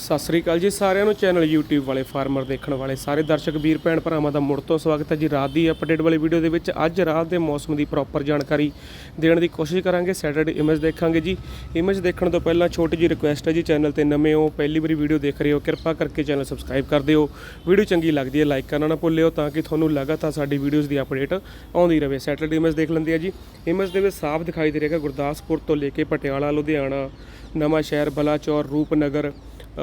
ਸਤਿ ਸ੍ਰੀ ਅਕਾਲ ਜੀ ਸਾਰਿਆਂ ਨੂੰ ਚੈਨਲ YouTube ਵਾਲੇ ਫਾਰਮਰ ਦੇਖਣ ਵਾਲੇ, ਸਾਰੇ ਦਰਸ਼ਕ, ਵੀਰ, ਭੈਣ, ਭਰਾਵਾਂ ਦਾ ਮੁੜ ਤੋਂ ਸਵਾਗਤ ਹੈ ਜੀ ਰਾਤ ਦੀ ਅਪਡੇਟ ਵਾਲੀ ਵੀਡੀਓ ਦੇ ਵਿੱਚ। ਅੱਜ ਰਾਤ ਦੇ ਮੌਸਮ ਦੀ ਪ੍ਰੋਪਰ ਜਾਣਕਾਰੀ ਦੇਣ ਦੀ ਕੋਸ਼ਿਸ਼ ਕਰਾਂਗੇ ਸੈਟਰਡੇ ਇਮੇਜ ਦੇਖਾਂਗੇ ਜੀ। ਇਮੇਜ ਦੇਖਣ ਤੋਂ ਪਹਿਲਾਂ ਛੋਟੀ ਜੀ ਰਿਕੁਐਸਟ ਹੈ ਜੀ ਚੈਨਲ ਤੇ ਨਵੇਂ ਹੋ, ਪਹਿਲੀ ਵਾਰੀ ਵੀਡੀਓ ਦੇਖ ਰਹੇ ਹੋ, ਕਿਰਪਾ ਕਰਕੇ ਚੈਨਲ ਸਬਸਕ੍ਰਾਈਬ ਕਰ ਦਿਓ। ਵੀਡੀਓ ਚੰਗੀ ਲੱਗਦੀ ਹੈ ਲਾਈਕ ਕਰਨਾ ਨਾ ਭੁੱਲਿਓ, ਤਾਂ ਕਿ ਤੁਹਾਨੂੰ ਲਗਾਤਾਰ ਸਾਡੀ ਵੀਡੀਓਜ਼ ਦੀ ਅਪਡੇਟ ਆਉਂਦੀ ਰਹੇ। ਸੈਟਰਡੇ ਇਮੇਜ ਦੇਖ ਲੈਂਦੇ ਆ ਜੀ। ਇਮੇਜ ਦੇ ਵਿੱਚ ਸਾਫ਼ ਦਿਖਾਈ ਦੇ ਰਿਹਾ ਹੈ ਗੁਰਦਾਸਪੁਰ ਤੋਂ ਲੈ ਕੇ ਪਟਿਆਲਾ, ਲੁਧਿਆਣਾ ਨਵਾਂ ਸ਼ਹਿਰ ਬਲਾਚੌਰ, ਰੂਪਨਗਰ।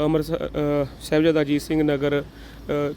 ਅੰਮ੍ਰਿਤਸਰ ਅ, ਸਾਹਿਬਜ਼ਾਦਾ ਅਜੀਤ ਸਿੰਘ ਨਗਰ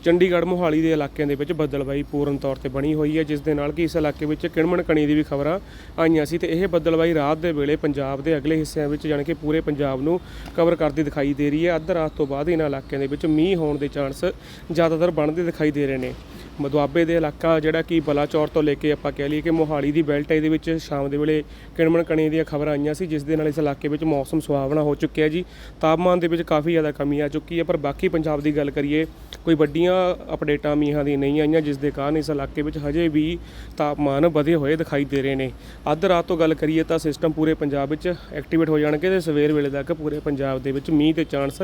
ਚੰਡੀਗੜ੍ਹ ਮੋਹਾਲੀ ਦੇ ਇਲਾਕਿਆਂ ਦੇ ਵਿੱਚ ਬੱਦਲਬਾਈ ਪੂਰਨ ਤੌਰ ਤੇ ਬਣੀ ਹੋਈ ਹੈ ਜਿਸ ਦੇ ਨਾਲ ਕਿ ਇਸ ਇਲਾਕੇ ਵਿੱਚ ਕਿਣਮਣ ਕਣੀ ਦੀ ਵੀ ਖਬਰਾਂ ਆਈਆਂ ਸੀ ਤੇ ਇਹ ਬੱਦਲਬਾਈ ਰਾਤ ਦੇ ਵੇਲੇ ਪੰਜਾਬ ਦੇ ਅਗਲੇ ਹਿੱਸਿਆਂ ਵਿੱਚ ਜਾਣੀ ਕਿ ਪੂਰੇ ਪੰਜਾਬ ਨੂੰ ਕਵਰ ਕਰਦੀ ਦਿਖਾਈ ਦੇ ਰਹੀ ਹੈ। ਅੱਧ ਰਾਤ ਤੋਂ ਬਾਅਦ ਇਹਨਾਂ ਇਲਾਕਿਆਂ ਦੇ ਵਿੱਚ ਮੀਂਹ ਹੋਣ ਦੇ ਚਾਂਸ ਜ਼ਿਆਦਾਤਰ ਬਣਦੇ ਦਿਖਾਈ ਦੇ ਰਹੇ ਨੇ। ਮਦਵਾਬੇ ਦੇ ਇਲਾਕਾ ਜਿਹੜਾ ਕਿ ਬਲਾਚੌਰ ਤੋਂ ਲੈ ਕੇ ਆਪਾਂ ਕਹਿ ਲਈਏ ਕਿ ਮੋਹਾਲੀ ਦੀ ਬੈਲਟ ਇਹਦੇ ਵਿੱਚ ਸ਼ਾਮ ਦੇ ਵੇਲੇ ਕਿਣਮਣ ਕਣੀ ਦੀਆਂ ਖਬਰਾਂ ਆਈਆਂ ਸੀ, ਜਿਸ ਦੇ ਨਾਲ ਇਸ ਇਲਾਕੇ ਵਿੱਚ ਮੌਸਮ ਸੁਹਾਵਣਾ ਹੋ ਚੁੱਕਿਆ ਜੀ। ਤਾਪਮਾਨ ਦੇ ਵਿੱਚ ਕਾਫੀ ਜ਼ਿਆਦਾ ਕਮੀ ਆ ਚੁੱਕੀ ਹੈ, ਪਰ ਬਾਕੀ ਪੰਜਾਬ ਦੀ ਗੱਲ ਕਰੀਏ, ਕੋਈ ਵੱਡੀਆਂ ਅਪਡੇਟਾਂ ਮੀਂਹਾਂ ਦੀ ਨਹੀਂ ਆਈਆਂ, ਜਿਸ ਦੇ ਕਾਰਨ ਇਸ ਇਲਾਕੇ ਵਿੱਚ ਹਜੇ ਵੀ ਤਾਪਮਾਨ ਵਧੇ ਹੋਏ ਦਿਖਾਈ ਦੇ ਰਹੇ ਨੇ। ਅੱਧ ਰਾਤ ਤੋਂ ਗੱਲ ਕਰੀਏ ਤਾਂ ਸਿਸਟਮ ਪੂਰੇ ਪੰਜਾਬ ਵਿੱਚ ਐਕਟੀਵੇਟ ਹੋ ਜਾਣਗੇ ਤੇ ਸਵੇਰ ਵੇਲੇ ਤੱਕ ਪੂਰੇ ਪੰਜਾਬ ਦੇ ਵਿੱਚ ਮੀਂਹ ਦੇ ਚਾਂਸ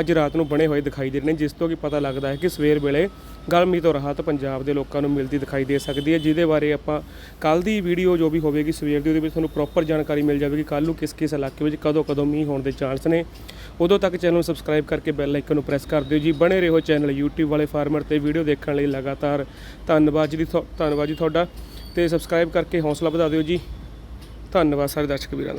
ਅੱਜ ਰਾਤ ਨੂੰ ਬਣੇ ਹੋਏ ਦਿਖਾਈ ਦੇ ਰਹੇ ਨੇ, ਜਿਸ ਤੋਂ ਕਿ ਪਤਾ ਲੱਗਦਾ ਹੈ ਕਿ ਸਵੇਰ ਵੇਲੇ ਗਰਮੀ ਤੋਂ ਰਾਹਤ ਪੰਜਾਬ ਦੇ ਲੋਕਾਂ ਨੂੰ ਮਿਲਦੀ ਦਿਖਾਈ ਦੇ ਸਕਦੀ ਹੈ, ਜਿਹਦੇ ਬਾਰੇ ਆਪਾਂ ਕੱਲ ਦੀ ਵੀਡੀਓ ਜੋ ਵੀ ਹੋਵੇਗੀ ਸਵੇਰ ਦੀ, ਉਹਦੇ ਵਿੱਚ ਤੁਹਾਨੂੰ ਪ੍ਰੋਪਰ ਜਾਣਕਾਰੀ ਮਿਲ ਜਾਵੇਗੀ। ਕੱਲ ਨੂੰ ਕਿਸ ਕਿਸ ਇਲਾਕੇ ਵਿੱਚ ਕਦੋਂ ਕਦੋਂ ਮੀਂਹ ਹੋਣ ਦੇ ਚਾਂਸ ਨੇ। ਉਦੋਂ ਤੱਕ ਚੈਨਲ ਨੂੰ ਸਬਸਕ੍ਰਾਈਬ ਕਰਕੇ ਬੈਲ ਆਈਕਨ ਨੂੰ ਪ੍ਰੈਸ ਕਰ ਦਿਓ ਜੀ। ਬਣੇ ਰਹੋ ਚੈਨਲ YouTube ਵਾਲੇ ਫਾਰਮਰ ਤੇ ਵੀਡੀਓ ਦੇਖਣ ਲਈ ਲਗਾਤਾਰ। ਧੰਨਵਾਦ ਜੀ ਤੁਹਾ- ਧੰਨਵਾਦ ਜੀ ਤੁਹਾਡਾ। ਤੇ ਸਬਸਕ੍ਰਾਈਬ ਕਰਕੇ ਹੌਸਲਾ ਵਧਾ ਦਿਓ ਜੀ। ਧੰਨਵਾਦ ਸਾਰੇ ਦਰਸ਼ਕ ਵੀਰਾਂ ਦਾ।